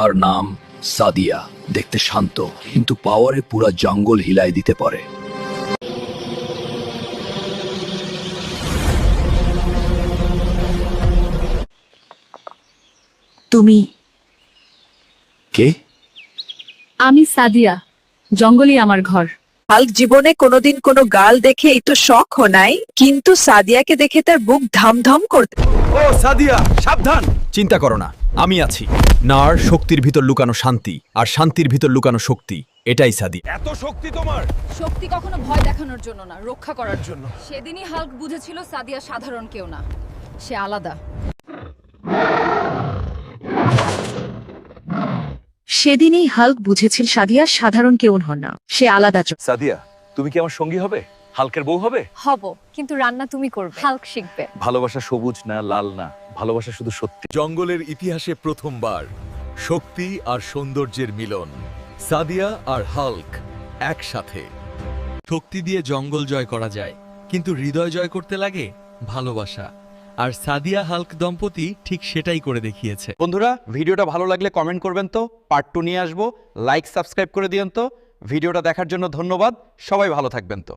তার নাম সাদিয়া। দেখতে শান্ত কিন্তু পাওয়ারে পুরা জঙ্গল হিলাই দিতে পারে। তুমি? কে? আমি সাদিয়া জঙ্গলই আমার ঘর। হাল্ক জীবনে কোনোদিন কোনো গাল দেখে এই তো শখ নাই কিন্তু সাদিয়াকে দেখে তার বুক ধামধাম করতে ও সাদিয়া সাবধান! চিন্তা করো না। আমি আছি। নার শক্তির ভিতর লুকানো শান্তি আর শান্তির ভিতর লুকানো শক্তি এটাই সাদি। এত শক্তি তোমার? শক্তি কখনো ভয় দেখানোর জন্য না রক্ষা করার জন্য। সেদিনই হাল্ক বুঝেছিল সাদিয়া সাধারণ কেউ না সে আলাদা। সেদিনই হাল্ক বুঝেছিল সাদিয়া সাধারণ কেউ হন না সে আলাদা সাদিয়া তুমি কি আমার সঙ্গী হবে? হালকের বউ হবে? হব কিন্তু রান্না তুমি করবে। হাল্ক শিখবে। ভালোবাসা সবুজ না লাল না? ভালোবাসা শুধু সত্যি। জঙ্গলের ইতিহাসে প্রথমবার শক্তি আর সৌন্দর্যের মিলন সাদিয়া আর হাল্ক একসাথে। শক্তি দিয়ে জঙ্গল জয় করা যায় কিন্তু হৃদয় জয় করতে লাগে ভালোবাসা। আর সাদিয়া হাল্ক দম্পতি ঠিক সেটাই করে দেখিয়েছে। বন্ধুরা ভিডিওটা ভালো লাগলে কমেন্ট করবেন তো পার্ট টু নিয়ে আসব। লাইক সাবস্ক্রাইব করে দিয়েন তো। ভিডিওটা দেখার জন্য ধন্যবাদ। সবাই ভালো থাকবেন তো।